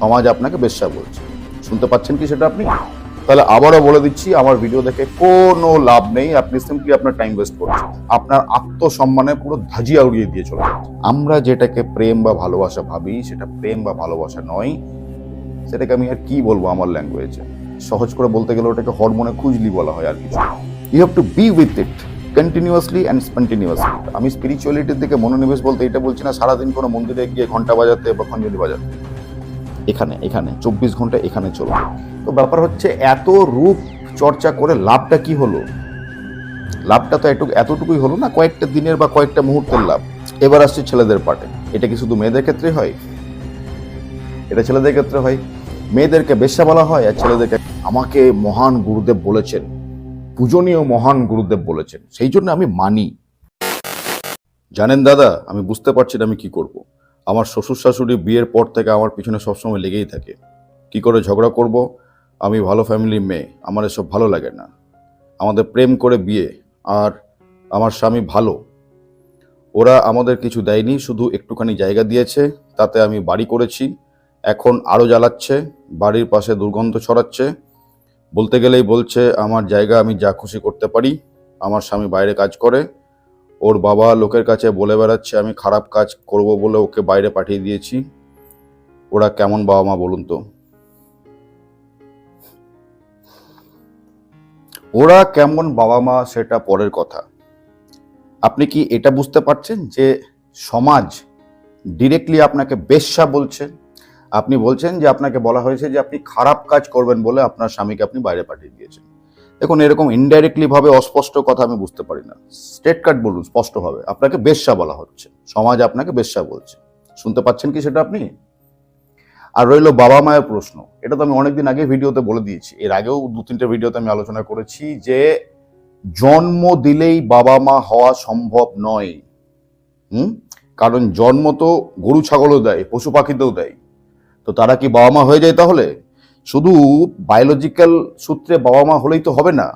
সমাজ আপনাকে বেশ্যা বলছে। শুনতে পাচ্ছেন কি সেটা আপনি? তাহলে আবারও বলে দিচ্ছি, আমার ভিডিও দেখে কোনো লাভ নেই, আপনি সিম্পলি আপনার টাইম ওয়েস্ট করছেন। আপনার আত্মসম্মানে পুরো ধাজিয়া উড়িয়ে দিয়ে চলে আমরা যেটাকে প্রেম বা ভালোবাসা ভাবি, সেটা প্রেম বা ভালোবাসা নয়। সেটাকে আমি আর কি বলব আমার ল্যাঙ্গুয়েজে সহজ করে বলতে গেলে ওটাকে হরমোনে খুঁজলি বলা হয় আর কিছু you have to be with it continuously and spontaneously আমি স্পিরিচুয়ালিটির দিকে মনোনিবেশ বলতে এটা বলছি না, সারাদিন কোনো মন্দিরে গিয়ে ঘণ্টা বাজাতে বা খঞ্জনি বাজাতে। এখানে এখানে, চব্বিশ ঘণ্টা এখানে চলবে। তো ব্যাপার হচ্ছে এত রূপ চর্চা করে লাভটা কি হলো? লাভটা তো এটুকু, এতটুকুই হলো না, কয়েকটা দিনের বা কয়েকটা মুহূর্তের লাভ। এবার আসছে ছেলেদের পার্টে। এটা কি শুধু মেয়েদের ক্ষেত্রে হয়? এটা ছেলেদের ক্ষেত্রে হয়। মেয়েদেরকে বেশ্যা বলা হয় আর ছেলেদেরকে আমাকে মহান গুরুদেব বলেছেন। পূজনীয় মহান গুরুদেব বলেছেন। সেই জন্য আমি মানি। জানেন দাদা, আমি বুঝতে পারছি না আমি কি করব। আমার শ্বশুর শাশুড়ি বিয়ের পর থেকে আমার পিছনে সবসময় লেগেই থাকে। কি করে ঝগড়া করব? আমি ভালো ফ্যামিলির মেয়ে, আমার এসব ভালো লাগে না। আমাদের প্রেম করে বিয়ে, আর আমার স্বামী ভালো। ওরা আমাদের কিছু দেয়নি, শুধু একটুখানি জায়গা দিয়েছে, তাতে আমি বাড়ি করেছি, এখন আরও জ্বালাচ্ছে, বাড়ির পাশে দুর্গন্ধ ছড়াচ্ছে। বলতে গেলেই বলছে, আমার জায়গা আমি যা খুশি করতে পারি, আমার স্বামী বাইরে কাজ করে ওর বাবা লোকের কাছে বলে বেড়াচ্ছে, আমি খারাপ কাজ করব বলে ওকে বাইরে পাঠিয়ে দিয়েছি। ওরা কেমন বাবা মা বলুন তো? ওরা কেমন বাবা মা সেটা পরের কথা। আপনি কি এটা বুঝতে পারছেন যে সমাজ ডিরেক্টলি আপনাকে বেশ্যা বলছে? আপনি বলছেন যে আপনাকে বলা হয়েছে যে আপনি খারাপ কাজ করবেন বলে আপনার স্বামীকে আপনি বাইরে পাঠিয়ে দিয়েছেন। দেখুন, এরকম ইনডাইরেক্টলি ভাবে অস্পষ্ট কথা আমি বুঝতে পারি না। স্টেট কাট বলুন, স্পষ্টভাবে। আপনাকে বেশ্যা বলা হচ্ছে। সমাজ আপনাকে বেশ্যা বলছে। শুনতে পাচ্ছেন কি সেটা আপনি? আর রইল বাবা মায়ের প্রশ্ন। এটা তো আমি অনেকদিন আগে ভিডিওতে বলে দিয়েছি। এর আগেও দু তিনটে ভিডিওতে আমি আলোচনা করেছি যে জন্ম দিলেই বাবা মা হওয়া সম্ভব নয়। হুম? কারণ জন্ম তো গরু, ছাগলও দেয়, পশু পাখিতেও দেয়। তো তারা কি বাবা মা হয়ে যায় তাহলে? শুধু বায়োলজিক্যাল সূত্রে বাবা মা হলেই তো হবে না।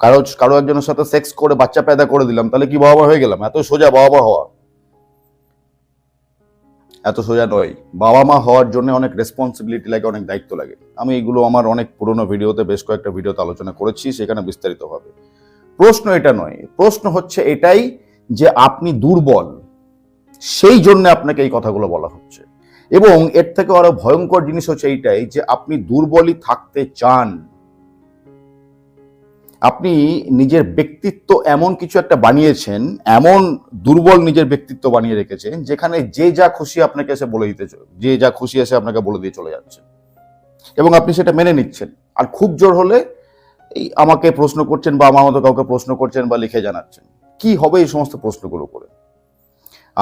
কারও কারও একজনের সাথে সেক্স করে বাচ্চা পেদা করে দিলাম, তাহলে কি বাবা মা হয়ে গেলাম? এত সোজা বাবা মা হওয়া। এত সোজা নয়। বাবা মা হওয়ার জন্য অনেক রেসপন্সিবিলিটি লাগে, অনেক দায়িত্ব লাগে। আমি এগুলো আমার অনেক পুরনো ভিডিওতে বেশ কয়েকটা ভিডিওতে আলোচনা করেছি, সেখানে বিস্তারিতভাবে প্রশ্ন এটা নয়। প্রশ্ন হচ্ছে এটাই যে আপনি দুর্বল, সেই জন্য আপনাকে এই কথাগুলো বলা হচ্ছে। এবং এর থেকে আরও ভয়ঙ্কর জিনিস হচ্ছে এইটাই যে আপনি দুর্বলই থাকতে চান। আপনি নিজের ব্যক্তিত্ব এমন কিছু একটা বানিয়েছেন, এমন দুর্বল নিজের ব্যক্তিত্ব বানিয়ে রেখেছেন, যেখানে যে যা খুশি আপনাকে এসে বলে দিতে যে যা খুশি এসে আপনাকে বলে দিয়ে চলে যাচ্ছে। এবং আপনি সেটা মেনে নিচ্ছেন। আর খুব জোর হলে এই আমাকে প্রশ্ন করছেন বা আমার মতো কাউকে প্রশ্ন করছেন বা লিখে জানাচ্ছেন। কি হবে এই সমস্ত প্রশ্নগুলো করে?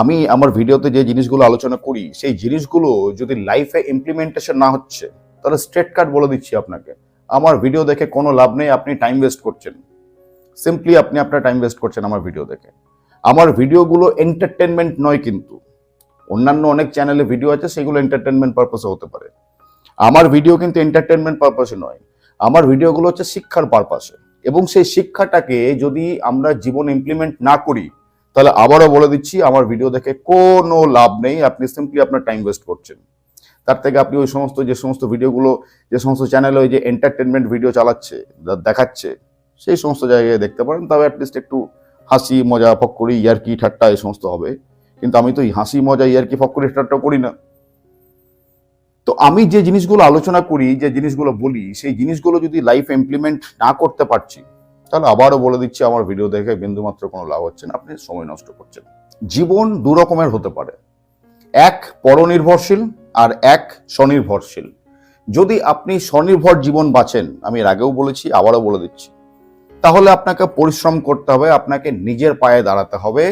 আমি আমার ভিডিওতে যে জিনিসগুলো আলোচনা করি, সেই জিনিসগুলো যদি লাইফে ইমপ্লিমেন্টেশন না হচ্ছে, তাহলে স্ট্রেট কাট বলে দিচ্ছি আপনাকে। আমার ভিডিও দেখে কোনো লাভ নেই, আপনি টাইম ওয়েস্ট করছেন। সিম্পলি আপনি আপনার টাইম ওয়েস্ট করছেন আমার ভিডিও দেখে। আমার ভিডিওগুলো এন্টারটেনমেন্ট নয় কিন্তু। অন্যান্য অনেক চ্যানেলে ভিডিও আছে, সেগুলো এন্টারটেনমেন্ট পারপাসে হতে পারে। আমার ভিডিও কিন্তু এন্টারটেনমেন্ট পারপাসে নয়। আমার ভিডিওগুলো হচ্ছে শিক্ষার পারপাসে এবং সেই শিক্ষাটাকে যদি আমরা জীবন ইমপ্লিমেন্ট না করি তাহলে আবারও বলে দিচ্ছি, আমার ভিডিও দেখে কোনো লাভ নেই, আপনি সিম্পলি আপনার টাইম ওয়েস্ট করছেন। তার থেকে আপনি ওই সমস্ত, যে সমস্ত ভিডিওগুলো যে সমস্ত চ্যানেলে ওই যে এন্টারটেনমেন্ট ভিডিও চালাচ্ছে দেখাচ্ছে, সেই সমস্ত জায়গায় দেখতে পারেন, তবে অ্যাটলিস্ট একটু হাসি, মজা, ফক্করি, ইয়ারকি, ঠাট্টা এই সমস্ত হবে। কিন্তু আমি তো হাসি, মজা, ইয়ারকি, ফক্করি, ঠাট্টা করি না। তো আমি যে জিনিসগুলো আলোচনা করি, যে জিনিসগুলো বলি, সেই জিনিসগুলো যদি লাইফ ইমপ্লিমেন্ট না করতে পারছি তাহলে আবারও বলে দিচ্ছি, আমার ভিডিও দেখে বিন্দুমাত্র কোনো লাভ হচ্ছে না। আপনি সময় নষ্ট করছেন। জীবন দু রকমের হতে পারে। এক পরনির্ভরশীল আর এক স্বনির্ভরশীল। যদি আপনি স্বনির্ভর জীবন বাঁচেন, আমি এর আগেও বলেছি, আবারও বলে দিচ্ছি, তাহলে আপনাকে পরিশ্রম করতে হবে, আপনাকে নিজের পায়ে দাঁড়াতে হবে।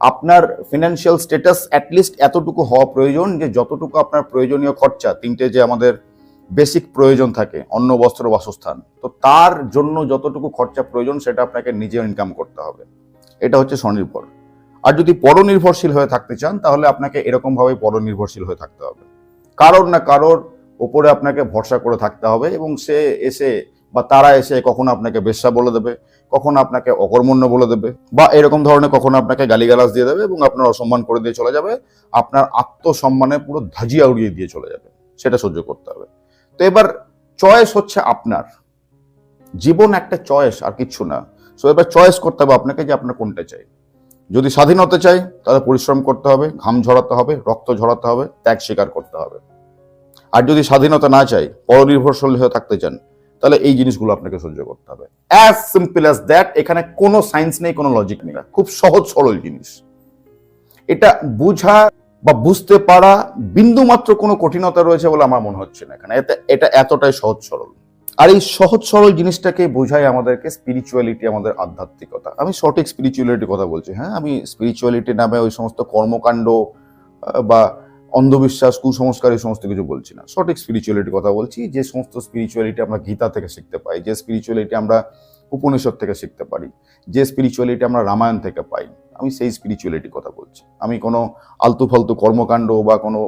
আপনার ফিনান্সিয়াল স্ট্যাটাস অ্যাটলিস্ট এতটুকু হওয়া প্রয়োজন যে, যতটুকু আপনার প্রয়োজনীয় খরচা, তিনটে যে আমাদের বেসিক প্রয়োজন থাকে, অন্ন, বস্ত্র, বাসস্থান। তো তার জন্য যতটুকু খরচা প্রয়োজন, সেটা আপনাকে নিজে ইনকাম করতে হবে। এটা হচ্ছে স্বনির্ভর। আর যদি পরনির্ভরশীল হয়ে থাকতে চান, তাহলে আপনাকে এরকম ভাবে পরনির্ভরশীল হয়ে থাকতে হবে। কারোর না কারোর ওপরে আপনাকে ভরসা করে থাকতে হবে এবং সে এসে বা তারা এসে কখনো আপনাকে বেশ্যা বলে দেবে, কখনো আপনাকে অকর্মণ্য বলে দেবে বা এরকম ধরনের কখনো আপনাকে গালিগালাজ দিয়ে দেবে এবং আপনার অসম্মান করে দিয়ে চলে যাবে। আপনার আত্মসম্মানে পুরো ধাজিয়া উড়িয়ে দিয়ে চলে যাবে। সেটা সহ্য করতে হবে। তো এবার চয়েস হচ্ছে আপনার। জীবন একটা চয়েস আর কিচ্ছু না। সো এবার চয়েস করতে হবে আপনাকে যে আপনার কোনটা চাই। যদি স্বাধীন হতে চাই, তাহলে পরিশ্রম করতে হবে, ঘাম ঝরাতে হবে, রক্ত ঝরাতে হবে, ত্যাগ স্বীকার করতে হবে। আর যদি স্বাধীনতা না চাই, পরনির্ভরশীল হয়ে থাকতে চান, তাহলে এই জিনিসগুলো আপনাকে সহ্য করতে হবে। অ্যাজ সিম্পল অ্যাজ দ্যাট এখানে কোনো সায়েন্স নেই, কোনো লজিক নেই। খুব সহজ, সরল জিনিস। এটা বুঝা বা বুঝতে পারা বিন্দু মাত্র কোনো কঠিনতা রয়েছে বলে আমার মনে হচ্ছে না এখানে। এটা এতটাই সহজ সরল। আর এই সহজ সরল জিনিসটাকে বোঝায় আমাদেরকে স্পিরিচুয়ালিটি আমাদের আধ্যাত্মিকতা। আমি সঠিক স্পিরিচুয়ালিটির কথা বলছি হ্যাঁ? আমি স্পিরিচুয়ালিটি নামে ওই সমস্ত কর্মকাণ্ড বা অন্ধবিশ্বাস, কুসংস্কার, এই সমস্ত কিছু বলছি না। সঠিক স্পিরিচুয়ালিটির কথা বলছি, যে সমস্ত স্পিরিচুয়ালিটি আমরা গীতা থেকে শিখতে পাই, যে স্পিরিচুয়ালিটি আমরা উপনিষদ থেকে শিখতে পারি, যে স্পিরিচুয়ালিটি আমরা রামায়ণ থেকে পাই। আমি সেই স্পিরিচুয়ালিটির কথা বলছি। আমি কোনো আলতু ফালতু কর্মকাণ্ড বা কোনো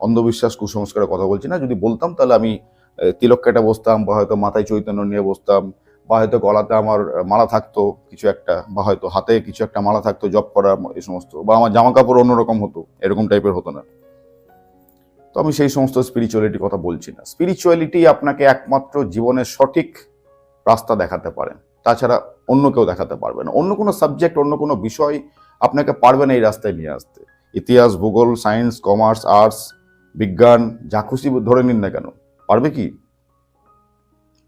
অন্ধবিশ্বাস, কুসংস্কারের কথা বলছি না। যদি বলতাম তাহলে আমি তিলক কেটে বসতাম বা হয়তো মাথায় চৈতন্য নিয়ে বসতাম বা হয়তো গলাতে আমার মালা থাকতো কিছু একটা বা হয়তো হাতে কিছু একটা মালা থাকতো জব করা এই সমস্ত বা আমার জামা কাপড় অন্যরকম হতো, এরকম টাইপের হতো না। তো আমি সেই সমস্ত স্পিরিচুয়ালিটির কথা বলছি না। স্পিরিচুয়ালিটি আপনাকে একমাত্র জীবনের সঠিক রাস্তা দেখাতে পারে। তাছাড়া অন্য কেউ দেখাতে পারবে না। অন্য কোনো সাবজেক্ট অন্য কোনো বিষয় আপনাকে পারবে না এই রাস্তায় নিয়ে আসতে। ইতিহাস, ভূগোল সায়েন্স কমার্স আর্টস বিজ্ঞান, যা খুশি ধরে নিন না কেন। পারবে কি?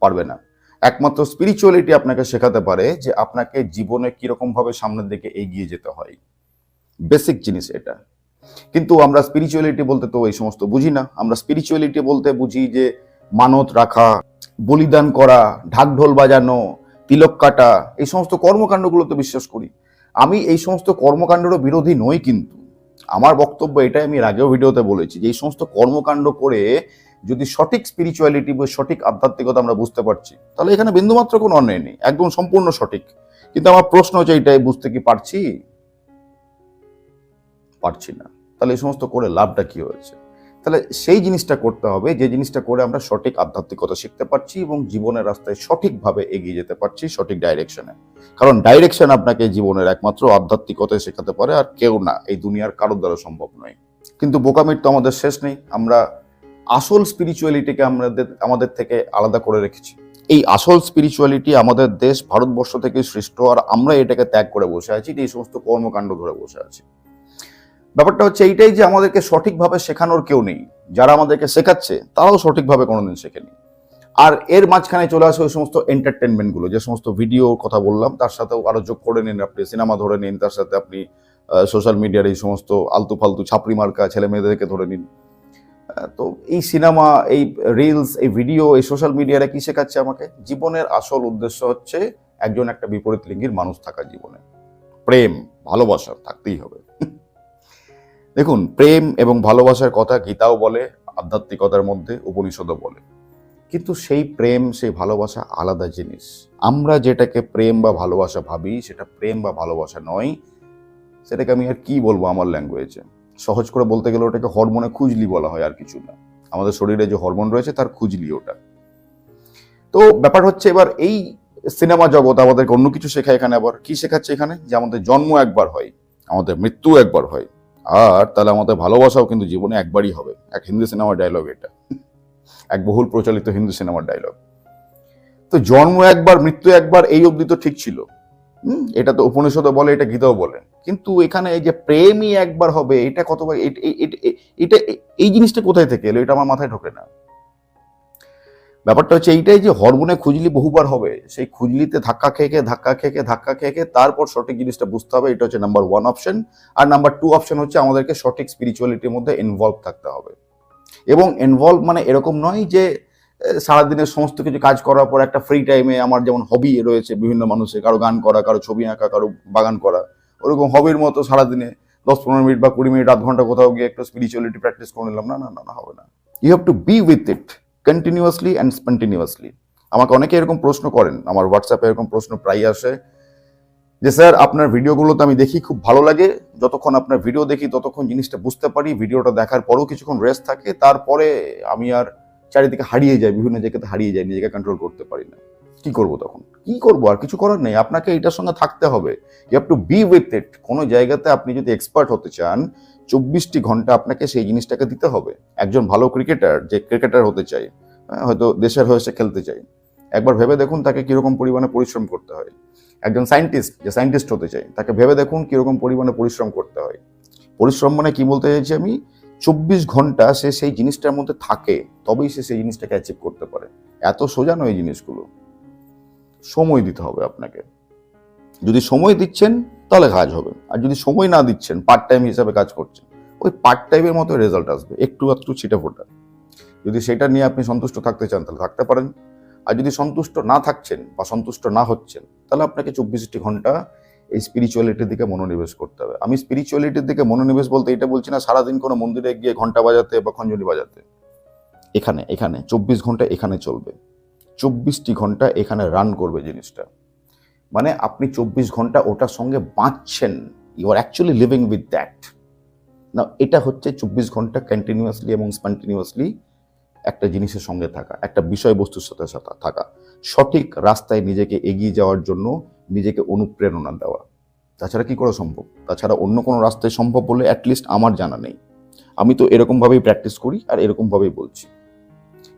পারবে না। একমাত্র স্পিরিচুয়ালিটি আপনাকে শেখাতে পারে যে আপনাকে জীবনে কীরকম ভাবে সামনের দিকে এগিয়ে যেতে হয়। বেসিক জিনিস এটা। কিন্তু আমরা স্পিরিচুয়ালিটি বলতে তো এই সমস্ত বুঝি না। আমরা স্পিরিচুয়ালিটি বলতে বুঝি যে মানত রাখা, বলিদান করা, ঢাকঢোল বাজানো তিলক কাটা, এই সমস্ত কর্মকাণ্ডগুলো তো বিশ্বাস করি। আমি এই সমস্ত কর্মকাণ্ডেরও বিরোধী নই কিন্তু। আমার বক্তব্য এটাই, আমি আগেও ভিডিওতে বলেছি যে এই সমস্ত কর্মকাণ্ড করে যদি সঠিক স্পিরিচুয়ালিটি বা সঠিক আধ্যাত্মিকতা আমরা বুঝতে পারছি, তাহলে এখানে বিন্দুমাত্র কোনো অন্যায় নেই, একদম সম্পূর্ণ সঠিক। কিন্তু আমার প্রশ্ন হচ্ছে এইটাই বুঝতে কি পারছি? পারছি না। তাহলে এই সমস্ত করে লাভটা কি হয়েছে? তাহলে সেই জিনিসটা করতে হবে, যে জিনিসটা করে আমরা সঠিক আধ্যাত্মিকতা শিখতে পারছি এবং জীবনের রাস্তায় সঠিকভাবে এগিয়ে যেতে পারছি সঠিক ডাইরেকশনে কারণ ডাইরেকশন আপনাকে জীবনের একমাত্র আধ্যাত্মিকতায় শেখাতে পারে আর কেউ না, এই দুনিয়ার কারোর দ্বারা সম্ভব নয়। কিন্তু বোকামির তো আমাদের শেষ নেই, আমরা আসল স্পিরিচুয়ালিটিকে আমাদের আমাদের থেকে আলাদা করে রেখেছি। এই আসল স্পিরিচুয়ালিটি আমাদের দেশ, ভারতবর্ষ থেকে সৃষ্ট আর আমরা এটাকে ত্যাগ করে বসে আছি এই সমস্ত কর্মকাণ্ড ধরে বসে আছি। ব্যাপারটা হচ্ছে এইটাই যে আমাদেরকে সঠিকভাবে শেখানোর কেউ নেই। যারা আমাদেরকে শেখাচ্ছে, তারাও সঠিকভাবে কোনোদিন শেখেনি। আর এর মাঝখানে চলে আসে ওই সমস্ত এন্টারটেনমেন্টগুলো যে সমস্ত ভিডিও কথা বললাম, তার সাথেও আরও যোগ করে নিন আপনি সিনেমা ধরে নিন, তার সাথে আপনি সোশ্যাল মিডিয়ার এই সমস্ত আলতু ফালতু ছাপড়ি মার্কা ছেলে মেয়েদেরকে ধরে নিন। তো এই সিনেমা এই রিলস এই ভিডিও এই সোশ্যাল মিডিয়ারা কী শেখাচ্ছে আমাকে? জীবনের আসল উদ্দেশ্য হচ্ছে একজন একটা বিপরীত লিঙ্গের মানুষ থাকা জীবনে। প্রেম, ভালোবাসা, থাকতেই হবে। দেখুন, প্রেম এবং ভালোবাসার কথা গীতাও বলে, আধ্যাত্মিকতার মধ্যে উপনিষদও বলে। কিন্তু সেই প্রেম, সেই ভালোবাসা আলাদা জিনিস। আমরা যেটাকে প্রেম বা ভালোবাসা ভাবি, সেটা প্রেম বা ভালোবাসা নয়। সেটাকে আমি আর কি বলব আমার ল্যাঙ্গুয়েজে সহজ করে বলতে গেলে ওটাকে হরমোনে খুঁজলি বলা হয় আর কিছু না। আমাদের শরীরে যে হরমোন রয়েছে, তার খুঁজলি ওটা। তো ব্যাপার হচ্ছে এবার এই সিনেমা জগৎ আমাদেরকে অন্য কিছু শেখায় এখানে আবার। কি শেখাচ্ছে এখানে? যে আমাদের জন্ম একবার হয়, আমাদের মৃত্যু একবার হয়। আর তাহলে আমাদের ভালোবাসাও কিন্তু জীবনে একবারই হবে, এক হিন্দি সিনেমার ডায়লগ এটা, এক বহুল প্রচলিত হিন্দি সিনেমার ডায়লগ তো জন্ম একবার, মৃত্যু একবার, এই অবধি তো ঠিক ছিল। এটা তো উপনিষদও বলে, এটা গীতাও বলে। কিন্তু এখানে এই যে প্রেমই একবার হবে, এটা কতবার এটা এই জিনিসটা কোথায় থেকে এলো? এটা আমার মাথায় ঢোকে না। ব্যাপারটা হচ্ছে এইটাই যে হরমোনে খুঁজলি বহুবার হবে। সেই খুঁজলিতে ধাক্কা খেয়ে খেয়ে, ধাক্কা খেয়ে খেয়ে, ধাক্কা খেয়ে খেয়ে তারপর সঠিক জিনিসটা বুঝতে হবে। এটা হচ্ছে নাম্বার ওয়ান অপশন আর নাম্বার টু অপশন হচ্ছে আমাদেরকে সঠিক স্পিরিচুয়ালিটির মধ্যে ইনভলভ থাকতে হবে। এবং ইনভলভ মানে এরকম নয় যে সারাদিনের সমস্ত কিছু কাজ করার পর একটা ফ্রি টাইমে আমার যেমন হবি রয়েছে বিভিন্ন মানুষের, কারও গান করা, কারও ছবি আঁকা, কারও বাগান করা, ওরকম হবির মতো সারাদিনে দশ পনেরো মিনিট বা কুড়ি মিনিট, আধ ঘণ্টা কোথাও গিয়ে একটু স্পিরিচুয়ালিটি প্র্যাকটিস করে নিলাম। না না না হবে না। You have to be with it continuously and spontaneously আমাকে অনেকে এরকম প্রশ্ন করেন, আমার হোয়াটসঅ্যাপে এরকম প্রশ্ন প্রায় আসে যে, স্যার, আপনার ভিডিওগুলো তো আমি দেখি খুব ভালো লাগে। যতক্ষণ আপনার ভিডিও দেখি, ততক্ষণ জিনিসটা বুঝতে পারি। ভিডিওটা দেখার পরেও কিছুক্ষণ রেস্ট থাকে। তারপরে আমি আর চারিদিকে হারিয়ে যাই, বিভিন্ন জায়গাতে হারিয়ে যাই, নিজেকে কন্ট্রোল করতে পারি না। কি করব তখন? কি করব? আর কিছু করার নেই। আপনাকে এটার সঙ্গে থাকতে হবে। You have to be with it কোনো জায়গাতে আপনি যদি এক্সপার্ট হতে চান চব্বিশটি ঘণ্টা আপনাকে সেই জিনিসটাকে দিতে হবে। একজন ভালো ক্রিকেটার যে ক্রিকেটার হতে চায় হ্যাঁ, হয়তো দেশের হয়ে সে খেলতে চায়। একবার ভেবে দেখুন তাকে কীরকম পরিমাণে পরিশ্রম করতে হয়। একজন সায়েন্টিস্ট যে সায়েন্টিস্ট হতে চায় তাকে ভেবে দেখুন কীরকম পরিমাণে পরিশ্রম করতে হয়। পরিশ্রম মানে কি বলতে চাইছি আমি? চব্বিশ ঘণ্টা সে সেই জিনিসটার মধ্যে থাকে তবেই সে সেই জিনিসটাকে অ্যাচিভ করতে পারে। এত সোজা নয় এই জিনিসগুলো। সময় দিতে হবে আপনাকে। যদি সময় দিচ্ছেন, তাহলে কাজ হবে। আর যদি সময় না দিচ্ছেন পার্ট টাইম হিসাবে কাজ করছেন, ওই পার্ট টাইমের মতো রেজাল্ট আসবে, একটু একটু ছিটে ফোটা। যদি সেটা নিয়ে আপনি সন্তুষ্ট থাকতে চান, তাহলে থাকতে পারেন। আর যদি সন্তুষ্ট না থাকছেন বা সন্তুষ্ট না হচ্ছেন, তাহলে আপনাকে চব্বিশটি ঘণ্টা এই স্পিরিচুয়ালিটির দিকে মনোনিবেশ করতে হবে। আমি স্পিরিচুয়ালিটির দিকে মনোনিবেশ বলতে এটা বলছি না, সারাদিন কোনো মন্দিরে গিয়ে ঘণ্টা বাজাতে বা খঞ্জনি বাজাতে। এখানে এখানে, চব্বিশ ঘণ্টা এখানে চলবে। চব্বিশটি ঘণ্টা এখানে রান করবে জিনিসটা। মানে আপনি চব্বিশ ঘণ্টা ওটার সঙ্গে বাঁচছেন। You are actually living with that না এটা হচ্ছে চব্বিশ ঘণ্টা কন্টিনিউয়াসলি এবং স্পন্টিনিউয়াসলি একটা জিনিসের সঙ্গে থাকা, একটা বিষয়বস্তুর সাথে সাথে থাকা। সঠিক রাস্তায় নিজেকে এগিয়ে যাওয়ার জন্য নিজেকে অনুপ্রেরণা দেওয়া। তাছাড়া কি করে সম্ভব? তাছাড়া অন্য কোনো রাস্তায় সম্ভব বলে অ্যাটলিস্ট আমার জানা নেই। আমি তো এরকমভাবেই প্র্যাকটিস করি আর এরকমভাবেই বলছি।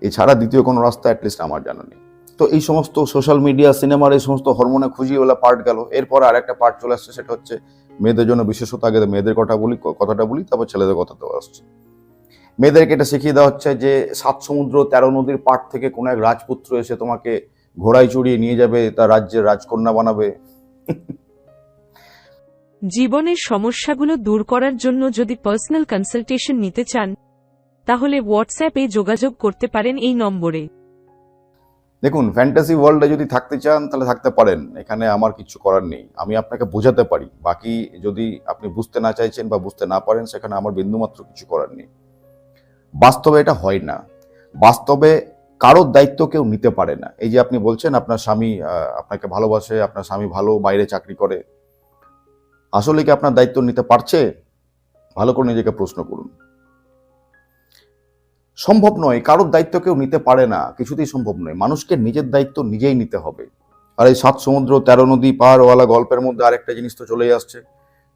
এছাড়া দ্বিতীয় কোনো রাস্তা অ্যাটলিস্ট আমার জানা নেই। তো এই সমস্ত সোশ্যাল মিডিয়া সিনেমার এই সমস্ত হরমোনে খুঁজিয়েওয়ালা পার্ট গেল। এরপর আর একটা পার্ট চলে আসছে, সেটা হচ্ছে মেয়েদের জন্য বিশেষত আগে মেয়েদের কথা বলি কথাটা বলি, তারপর ছেলেদের কথাটাও আসছে। মেয়েদেরকে এটা শিখিয়ে দেওয়া হচ্ছে যে সাত সমুদ্র, তেরো নদীর পাট থেকে কোনো এক রাজপুত্র এসে তোমাকে ঘোড়ায় চড়িয়ে নিয়ে যাবে, তার রাজ্যের রাজকন্যা বানাবে। জীবনের সমস্যাগুলো দূর করার জন্য যদি পার্সোনাল কনসালটেশন নিতে চান, তাহলে হোয়াটসঅ্যাপে যোগাযোগ করতে পারেন এই নম্বরে। দেখুন ফ্যান্টাসি ওয়ার্ল্ডে যদি থাকতে চান, তাহলে থাকতে পারেন। এখানে আমার কিছু করার নেই। আমি আপনাকে বোঝাতে পারি। বাকি যদি আপনি বুঝতে না চাইছেন বা বুঝতে না পারেন, সেখানে আমার বিন্দুমাত্র কিছু করার নেই। বাস্তবে এটা হয় না। বাস্তবে কারোর দায়িত্ব কেউ নিতে পারে না। এই যে আপনি বলছেন, আপনার স্বামী আপনাকে ভালোবাসে, আপনার স্বামী ভালো, বাইরে চাকরি করে। আসলে কি আপনার দায়িত্ব নিতে পারছে? ভালো করে নিজেকে প্রশ্ন করুন। সম্ভব নয় কারোর দায়িত্ব কেউ নিতে পারে না কিছুতেই সম্ভব নয়। মানুষকে নিজের দায়িত্ব নিজেই নিতে হবে। আর এই সাত সমুদ্র তেরো নদী পাহাড়ওয়ালা গল্পের মধ্যে আরেকটা জিনিস তো চলেই আসছে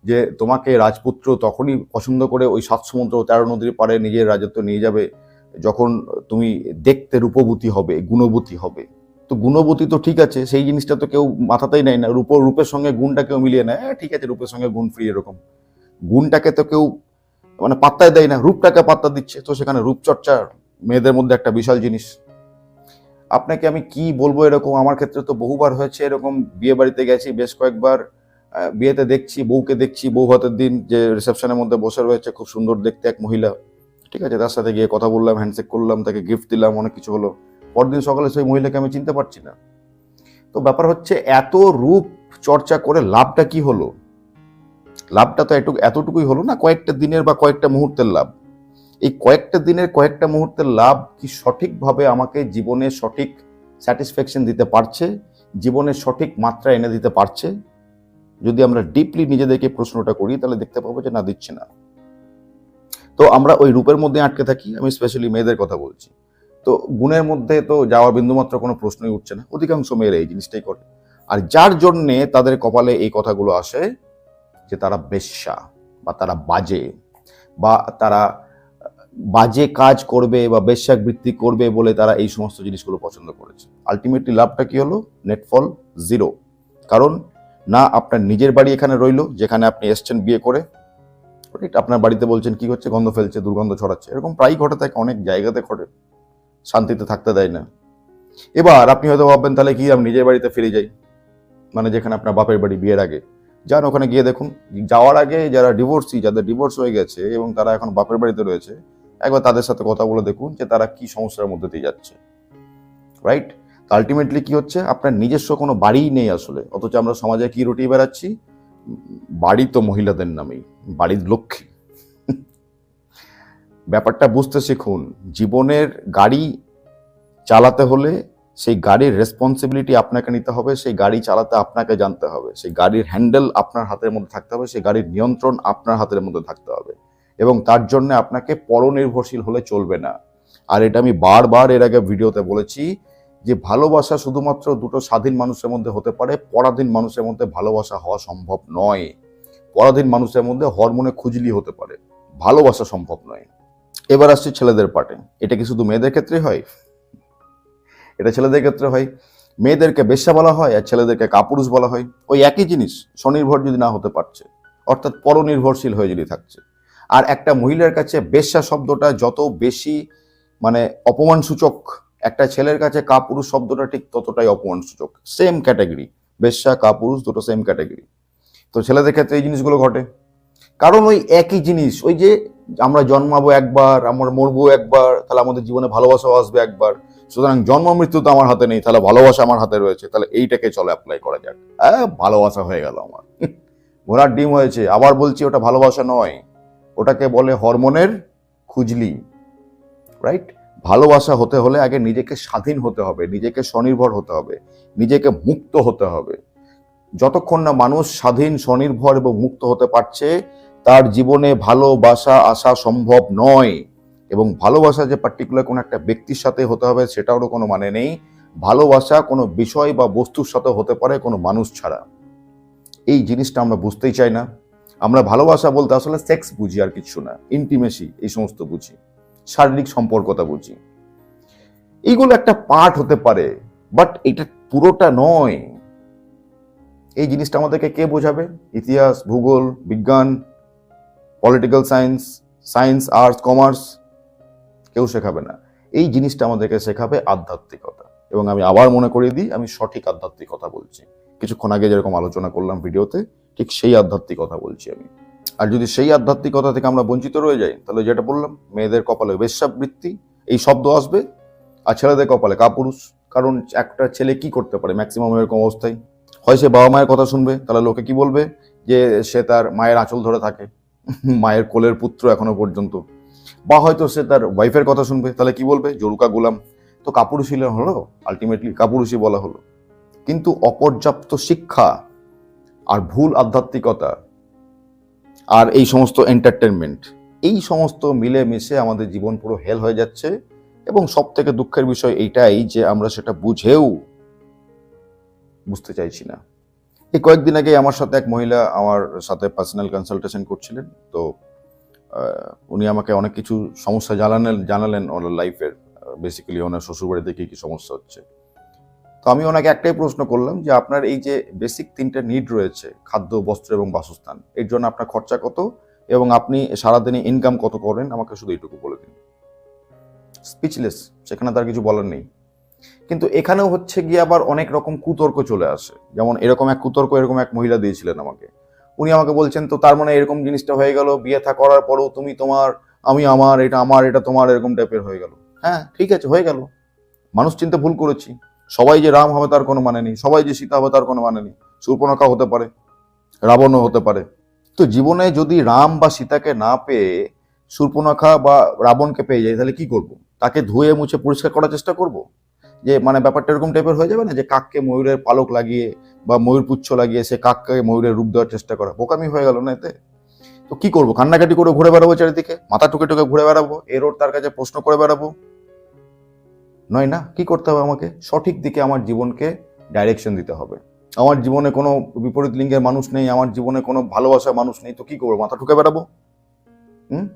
যে তোমাকে রাজপুত্র তখনই পছন্দ করে ওই সাত সমুদ্র তেরো নদীর পাড়ে নিজের রাজত্ব নিয়ে যাবে যখন তুমি দেখতে রূপবতী হবে গুণবতী হবে। তো গুণবতী তো ঠিক আছে সেই জিনিসটা তো কেউ মাথাতেই নেয় না। রূপ রূপের সঙ্গে গুণটা কেউ মিলিয়ে নেয় হ্যাঁ, ঠিক আছে রূপের সঙ্গে গুণ ফ্রি এরকম। গুণটাকে তো কেউ মানে পাত্তাই দেয় না, রূপটাকে পাত্তা দিচ্ছে। তো সেখানে রূপচর্চা মেয়েদের মধ্যে একটা বিশাল জিনিস। আপনাকে আমি কি বলব এরকম? আমার ক্ষেত্রে তো বহুবার হয়েছে এরকম। বিয়ে বাড়িতে গেছি বেশ কয়েকবার। বিয়েতে দেখছি, বউকে দেখছি, বউ হাতের দিন যে রিসেপশনের মধ্যে বসে রয়েছে, খুব সুন্দর দেখতে এক মহিলা। ঠিক আছে, তার সাথে গিয়ে কথা বললাম হ্যান্ডশেক করলাম, তাকে গিফট দিলাম, অনেক কিছু হলো। পরদিন সকালে সেই মহিলাকে আমি চিনতে পারছি না। তো ব্যাপার হচ্ছে, এত রূপ চর্চা করে লাভটা কি হলো? লাভটা তো এটুকু এতটুকুই হলো না, কয়েকটা দিনের বা কয়েকটা মুহূর্তের লাভ। এই কয়েকটা দিনের, কয়েকটা মুহূর্তের লাভ কি সঠিকভাবে আমাকে জীবনে সঠিক স্যাটিসফ্যাকশন দিতে পারছে? জীবনের সঠিক মাত্রা এনে দিতে পারছে? যদি আমরা ডিপলি নিজেদেরকে প্রশ্নটা করি, তাহলে দেখতে পাবো যে না, দিচ্ছে না। তো আমরা ওই রূপের মধ্যে আটকে থাকি, আমি স্পেশালি মেয়েদের কথা বলছি। তো গুণের মধ্যে তো যাওয়ার বিন্দুমাত্র কোনো প্রশ্নই উঠছে না, অধিকাংশ মেয়েরা এই জিনিসটাই করে। আর যার জন্যে তাদের কপালে এই কথাগুলো আসে যে তারা বেশ্যা বা তারা বাজে বা তারা বাজে কাজ করবে বা বেশ্যাবৃত্তি করবে বলে তারা এই সমস্ত জিনিসগুলো পছন্দ করেছে। আলটিমেটলি লাভটা কি হলো? নেটফল জিরো কারণ না, আপনার নিজের বাড়ি এখানে রইল, যেখানে আপনি এসছেন বিয়ে করে? আপনার বাড়িতে বলছেন, কি হচ্ছে? গন্ধ ফেলছে, দুর্গন্ধ ছড়াচ্ছে। এরকম প্রায়ই ঘটে থাকে, অনেক জায়গাতে ঘটে। শান্তিতে থাকতে দেয় না। এবার আপনি হয়তো ভাববেন, তাহলে কি, আমি নিজের বাড়িতে ফিরে যাই? মানে যেখানে আপনার বাপের বাড়ি বিয়ের আগে। যান ওখানে গিয়ে দেখুন। যাওয়ার আগে যারা ডিভোর্সি যাদের ডিভোর্স হয়ে গেছে এবং তারা এখন বাপের বাড়িতে রয়েছে, একবার তাদের সাথে কথা বলে দেখুন যে তারা কি সমস্যার মধ্যে দিয়ে যাচ্ছে। রাইট আলটিমেটলি কি হচ্ছে? আপনার নিজস্ব কোনো বাড়িই নেই আসলে। অথচ আমরা সমাজে কি রুটি বেড়াচ্ছি? বাড়ি তো মহিলাদের নামেই, বাড়ির লক্ষ্মী ব্যাপারটা বুঝতে শিখুন, জীবনের গাড়ি চালাতে হলে সেই গাড়ির রেসপন্সিবিলিটি আপনাকে নিতে হবে, সেই গাড়ি চালাতে আপনাকে জানতে হবে, সেই গাড়ির হ্যান্ডেল আপনার হাতের মধ্যে থাকতে হবে, সেই গাড়ির নিয়ন্ত্রণ আপনার হাতের মধ্যে থাকতে হবে। এবং তার জন্য আপনাকে পরনির্ভরশীল হলে চলবে না। আর এটা আমি বারবার এর আগে ভিডিওতে বলেছি যে ভালোবাসা শুধুমাত্র দুটো স্বাধীন মানুষের মধ্যে হতে পারে, পরাধীন মানুষের মধ্যে ভালোবাসা হওয়া সম্ভব নয়। পরাধীন মানুষের মধ্যে হরমোনে খুজলি হতে পারে, ভালোবাসা সম্ভব নয়। এবার আসছে ছেলেদের পার্টে। এটা কি শুধু মেয়েদের ক্ষেত্রে হয়? এটা ছেলেদের ক্ষেত্রে হয়। মেয়েদেরকে বেশ্যা বলা হয় আর ছেলেদেরকে কাপুরুষ বলা হয়। ওই একই জিনিস স্বনির্ভর যদি না হতে পারছে, অর্থাৎ পরনির্ভরশীল হয়ে যদি থাকছে। আর একটা মহিলার কাছে বেশ্যা শব্দটা যত বেশি মানে অপমানসূচক, একটা ছেলের কাছে কাপুরুষ শব্দটা ঠিক ততটাই অপমানসূচক। সেম ক্যাটাগরি বেশ্যা, কাপুরুষ দুটো সেম ক্যাটাগরি তো ছেলেদের ক্ষেত্রে এই জিনিসগুলো ঘটে। কারণ ওই একই জিনিস, ওই যে আমরা জন্মাবো একবার, আমরা মরবো একবার, তাহলে আমাদের জীবনে ভালোবাসাও আসবে একবার। সুতরাং জন্ম, মৃত্যু তো আমার হাতে নেই, তাহলে ভালোবাসা আমার হাতে রয়েছে, তাহলে এইটাকে চলে অ্যাপ্লাই করা যাক। হ্যাঁ ভালোবাসা হয়ে গেল আমার। ঘোড়ার ডিম হয়েছে, আবার বলছি ওটা ভালোবাসা নয়। ওটাকে বলে হরমোনের খুজলি রাইট ভালোবাসা হতে হলে আগে নিজেকে স্বাধীন হতে হবে, নিজেকে স্বনির্ভর হতে হবে, নিজেকে মুক্ত হতে হবে। যতক্ষণ না মানুষ স্বাধীন, স্বনির্ভর এবং মুক্ত হতে পারছে, তার জীবনে ভালোবাসা আসা সম্ভব নয়। এবং ভালোবাসা যে পার্টিকুলার কোনো একটা ব্যক্তির সাথে হতে হবে সেটারও কোনো মানে নেই। ভালোবাসা কোনো বিষয় বা বস্তুর সাথে হতে পারে কোনো মানুষ ছাড়া। এই জিনিসটা আমরা বুঝতেই চাই না। আমরা ভালোবাসা বলতে আসলে সেক্স বুঝি আর কিছু না। ইন্টিমেসি এই সমস্ত বুঝি। শারীরিক সম্পর্কতা বুঝি। এইগুলো একটা পার্ট হতে পারে বাট এটা পুরোটা নয়। এই জিনিসটা আমাদেরকে কে বোঝাবে? ইতিহাস, ভূগোল, বিজ্ঞান political science science arts commerce কেউ শেখাবে না। এই জিনিসটা আমাদেরকে শেখাবে আধ্যাত্মিকতা। এবং আমি আবার মনে করিয়ে দিই, আমি সঠিক আধ্যাত্মিকতা বলছি। কিছুক্ষণ আগে যেরকম আলোচনা করলাম ভিডিওতে, ঠিক সেই আধ্যাত্মিকতা বলছি আমি। আর যদি সেই আধ্যাত্মিকতা থেকে আমরা বঞ্চিত রয়ে যাই, তাহলে যেটা বললাম, মেয়েদের কপালে বেশ্যাবৃত্তি, এই শব্দ আসবে। আর ছেলেদের কপালে কাপুরুষ, কারণ একটা ছেলে কি করতে পারে? ম্যাক্সিমাম এরকম অবস্থায়। হয় সে বাবা মায়ের কথা শুনবে, তাহলে লোকে কি বলবে? যে সে তার মায়ের আঁচল ধরে থাকে। মায়ের কোলের পুত্র এখনও পর্যন্ত। বা হয়তো সে তার ওয়াইফের কথা শুনবে, তাহলে কি বলবে? জরুকা গোলাম। তো কাপুরুষী হলো আলটিমেটলি কাপুরুষী বলা হলো। কিন্তু অপর্যাপ্ত শিক্ষা আর ভুল আধ্যাত্মিকতা আর এই সমস্ত এন্টারটেনমেন্ট এই সমস্ত মিলে মিশে আমাদের জীবন পুরো হেল হয়ে যাচ্ছে। এবং সব থেকে দুঃখের বিষয় এইটাই যে আমরা সেটা বুঝেও বুঝতে চাইছি না। এই কয়েকদিন আগে আমার সাথে এক মহিলা আমার সাথে পার্সোনাল কনসালটেশন করছিলেন। তো উনি আমাকে অনেক কিছু সমস্যা জানালেন জানালেন ওনার লাইফের বেসিক্যালি ওনার শ্বশুরবাড়িতে কি কী সমস্যা হচ্ছে। তো আমি ওনাকে একটাই প্রশ্ন করলাম যে আপনার এই যে বেসিক তিনটে নিড রয়েছে, খাদ্য, বস্ত্র এবং বাসস্থান, এর জন্য আপনার খরচা কত? এবং আপনি সারাদিনে ইনকাম কত করেন? আমাকে শুধু এইটুকু বলে দিন। স্পিচলেস সেখানে তার কিছু বলার নেই। কিন্তু এখানেও হচ্ছে গিয়ে আবার অনেক রকম কুতর্ক চলে আসে। যেমন এরকম এক কুতর্ক, এরকম এক মহিলা দিয়েছিলেন আমাকে। উনি আমাকে বলছেন, তো তার মানে এরকম জিনিসটা হয়ে গেল, বিয়ে থা করার পরেও তুমি তোমার, আমি আমার, এটা আমার, এটা তোমার, এরকম টাইপের হয়ে গেল। হ্যাঁ ঠিক আছে, হয়ে গেল। মানুষ চিন্তা ভুল করেছি। সবাই যে রাম হবে তার কোনো মানে নেই। সবাই যে সীতা হবে তার কোনো মানে নেই। সুর্পনখা হতে পারে, রাবণও হতে পারে। তো জীবনে যদি রাম বা সীতাকে না পেয়ে সুর্পনখা বা রাবণকে পেয়ে যাই তাহলে কি করব? তাকে ধুয়ে মুছে পরিষ্কার করার চেষ্টা করব? যে মানে ব্যাপারটা এরকম টাইপের হয়ে যাবে না? যে কাককে ময়ূরের পালক লাগিয়ে বা ময়ূর পুচ্ছ লাগিয়ে সে কাককে ময়ূরের রূপ দেওয়ার চেষ্টা করা। বোকামি হয়ে গেল না এতে? তো কি করব? কান্নাকাটি করে ঘুরে বেড়াবো চারিদিকে? মাথা টুকে টুকে ঘুরে বেড়াবো? এর ওর তার কাছে প্রশ্ন করে বেড়াবো? নয় না, কি করতে হবে আমাকে? সঠিক দিকে আমার জীবনকে ডাইরেকশন দিতে হবে। আমার জীবনে কোনো বিপরীত লিঙ্গের মানুষ নেই, আমার জীবনে কোনো ভালোবাসার মানুষ নেই, তো কি করব? মাথা ঠুকে বেড়াবো? হুম?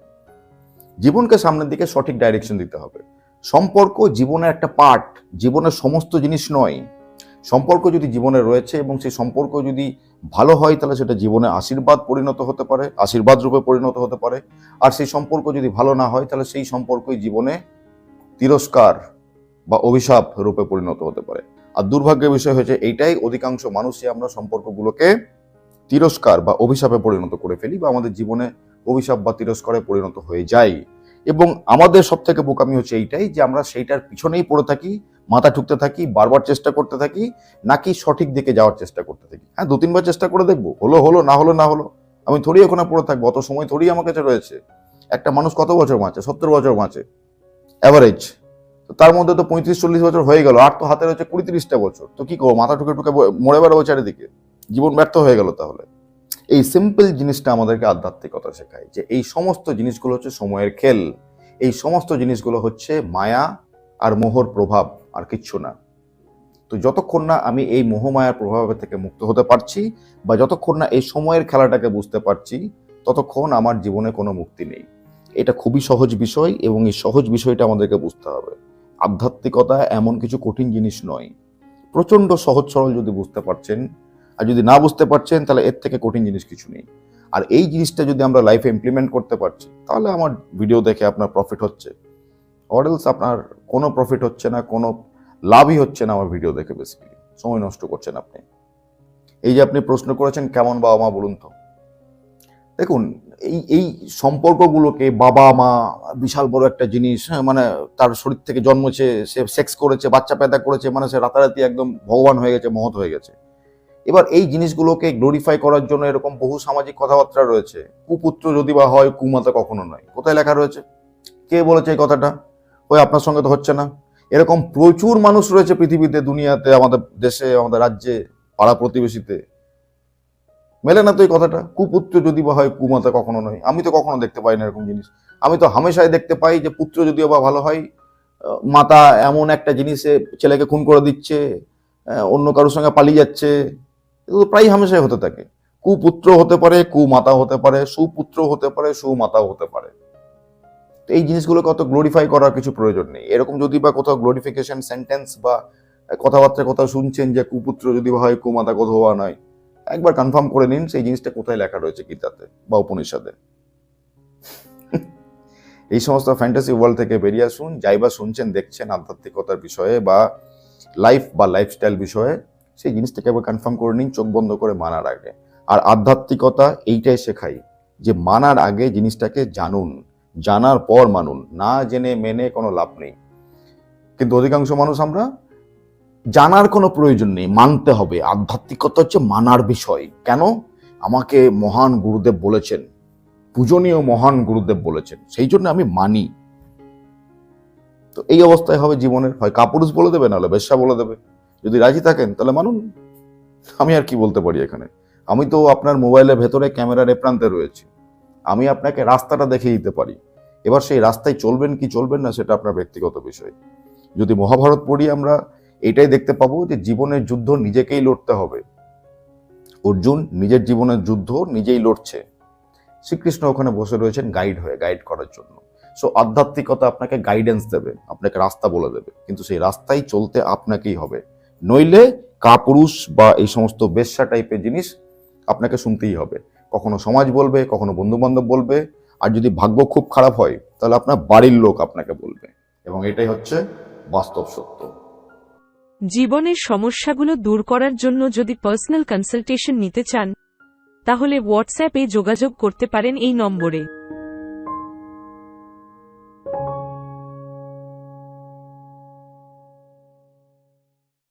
জীবনকে সামনের দিকে সঠিক ডাইরেকশন দিতে হবে। সম্পর্ক জীবনের একটা পার্ট জীবনের সমস্ত জিনিস নয়। সম্পর্ক যদি জীবনে রয়েছে এবং সেই সম্পর্ক যদি ভালো হয়, তাহলে সেটা জীবনে আশীর্বাদ পরিণত হতে পারে, আশীর্বাদ রূপে পরিণত হতে পারে। আর সেই সম্পর্ক যদি ভালো না হয়, তাহলে সেই সম্পর্কই জীবনে তিরস্কার বা অভিশাপ রূপে পরিণত হতে পারে। আর দুর্ভাগ্যের বিষয় হয়েছে, এইটাই অধিকাংশ মানুষই আমরা সম্পর্কগুলোকে তিরস্কার বা অভিশাপে পরিণত করে ফেলি বা আমাদের জীবনে অভিশাপ বা তিরস্কারে পরিণত হয়ে যায়। এবং আমাদের সব থেকে বোকামি হচ্ছে এইটাই যে আমরা সেইটার পিছনেই পড়ে থাকি, মাথা ঠুকতে থাকি, বারবার চেষ্টা করতে থাকি, নাকি সঠিক দিকে যাওয়ার চেষ্টা করতে থাকি। হ্যাঁ দু তিনবার চেষ্টা করে দেখব, হলো হলো, না হলো না হলো। আমি থোড়ি ওখানে পড়ে থাকব, অত সময় থোড়ি আমার কাছে রয়েছে। একটা মানুষ কত বছর বাঁচে? সত্তর বছর বাঁচে। অ্যাভারেজ তো তার মধ্যে তো পঁয়ত্রিশ, চল্লিশ বছর হয়ে গেল, আর তো হাতে রয়েছে কুড়ি, তিরিশটা বছর। তো কি করব? মাথা ঠুকে ঠুকে মরে বেড়াবো চারিদিকে। জীবন ব্যর্থ হয়ে গেল তাহলে। এই সিম্পল জিনিসটা আমাদেরকে আধ্যাত্মিকতা শেখায় যে এই সমস্ত জিনিসগুলো হচ্ছে সময়ের খেল। এই সমস্ত জিনিসগুলো হচ্ছে মায়া আর মোহর প্রভাব আর কিচ্ছু না। তো যতক্ষণ না আমি এই মোহমায়ার প্রভাবের থেকে মুক্ত হতে পারছি বা যতক্ষণ না এই সময়ের খেলাটাকে বুঝতে পারছি, ততক্ষণ আমার জীবনে কোনো মুক্তি নেই। এটা খুবই সহজ বিষয় এবং এই সহজ বিষয়টা আমাদেরকে বুঝতে হবে। আধ্যাত্মিকতা এমন কিছু কঠিন জিনিস নয়। প্রচণ্ড সহজ সরল যদি বুঝতে পারছেন আর যদি না বুঝতে পারছেন, তাহলে এর থেকে কঠিন জিনিস কিছু নেই। আর এই জিনিসটা যদি আমরা লাইফে ইমপ্লিমেন্ট করতে পারছি, তাহলে আমার ভিডিও দেখে আপনার প্রফিট হচ্ছে। অরেলস আপনার কোনো প্রফিট হচ্ছে না, কোনো লাভই হচ্ছে না আমার ভিডিও দেখে বেসিক্যালি সময় নষ্ট করছেন আপনি। এই যে আপনি প্রশ্ন করেছেন, কেমন বাবা মা বলুন তো? দেখুন, এই এই সম্পর্কগুলোকে বাবা মা বিশাল বড় একটা জিনিস হ্যাঁ মানে তার শরীর থেকে জন্মেছে, সে সেক্স করেছে বাচ্চা পেদা করেছে মানে সে রাতারাতি একদম ভগবান হয়ে গেছে, মহৎ হয়ে গেছে। এবার এই জিনিসগুলোকে গ্লোরিফাই করার জন্য এরকম বহু সামাজিক কথাবার্তা রয়েছে। কুপুত্র যদি বা হয়, কুমাতা কখনো নয়। কোথায় লেখা রয়েছে? কে বলেছে এই কথাটা? ওই আপনার সঙ্গে তো হচ্ছে না। এরকম প্রচুর মানুষ রয়েছে পৃথিবীতে, দুনিয়াতে, আমাদের দেশে, আমাদের রাজ্যে, পাড়া প্রতিবেশীতে। মেলে না তো এই কথাটা? কুপুত্র যদি বা হয়, কুমাতা কখনো নয়। আমি তো কখনো দেখতে পাই না এরকম জিনিস। আমি তো হামেশাই দেখতে পাই যে পুত্র যদিও বা ভালো হয় মাতা এমন একটা জিনিসে ছেলেকে খুন করে দিচ্ছে অন্য কারোর সঙ্গে পালিয়ে যাচ্ছে এগুলো প্রায় হামেশাই হতে থাকে। কুপুত্র হতে পারে, কুমাতা হতে পারে, সুপুত্র হতে পারে, সুমাতাও হতে পারে। তো এই জিনিসগুলোকে অত গ্লোরিফাই করার কিছু প্রয়োজন নেই। এরকম যদি বা কোথাও গ্লোরিফিকেশন সেন্টেন্স বা কথাবার্তা কোথাও শুনছেন যে কুপুত্র যদি হয়, কুমাতা কোথাও নয়, একবার কনফার্ম করে নিন সেই জিনিসটা কোথায় লেখা রয়েছে গীতাতে বা উপনিষদে। এই সমস্ত ফ্যান্টাসি ওয়ার্ল্ড থেকে বেরিয়ে আসুন, যাই বা শুনছেন, দেখছেন আধ্যাত্মিকতার বিষয়ে বা লাইফ বা লাইফস্টাইল বিষয়ে। সেই জিনিসটাকে একবার কনফার্ম করে নিন, চোখ বন্ধ করে মানার আগে। আর আধ্যাত্মিকতা এইটাই শেখাই যে মানার আগে জিনিসটাকে জানুন, জানার পর মানুন, না জেনে মেনে কোনো লাভ নেই। কিন্তু অধিকাংশ মানুষ আমরা জানার কোনো প্রয়োজন নেই, মানতে হবে। আধ্যাত্মিকতা হচ্ছে মানার বিষয়। কেন? আমাকে মহান গুরুদেব বলেছেন, পূজনীয় মহান গুরুদেব বলেছেন, সেই জন্য আমি মানি। তো এই অবস্থায় হবে জীবনের। হয় কাপুরুষ বলে দেবে, নাহলে বেশ্যা বলে দেবে। যদি রাজি থাকেন, তাহলে মানুন। আমি আর কি বলতে পারি এখানে? আমি তো আপনার মোবাইলের ভেতরে ক্যামেরার প্রান্তে রয়েছি। আমি আপনাকে রাস্তাটা দেখিয়ে দিতে পারি। এবার সেই রাস্তায় চলবেন কি চলবেন না, সেটা আপনার ব্যক্তিগত বিষয়। যদি মহাভারত পড়ি আমরা, এটাই দেখতে পাবো যে জীবনের যুদ্ধ নিজেকেই লড়তে হবে। অর্জুন নিজের জীবনের যুদ্ধ নিজেই লড়ছে। শ্রীকৃষ্ণ ওখানে বসে রয়েছেন গাইড হয়ে গাইড করার জন্য। সো আধ্যাত্মিকতা আপনাকে গাইডেন্স দেবে, আপনাকে রাস্তা বলে দেবে। কিন্তু সেই রাস্তায় চলতে আপনাকেই হবে। নইলে কাপুরুষ বা এই সমস্ত বেশ্যা টাইপের জিনিস আপনাকে শুনতেই হবে। কখনো সমাজ বলবে, কখনো বন্ধু বান্ধব বলবে, আর যদি ভাগ্য খুব খারাপ হয়, তাহলে আপনার বাড়ির লোক আপনাকে বলবে। এবং এটাই হচ্ছে বাস্তব সত্য। জীবনের সমস্যাগুলো দূর করার জন্য যদি পার্সোনাল কনসালটেশন নিতে চান, তাহলে হোয়াটসঅ্যাপে যোগাযোগ করতে পারেন এই নম্বরে।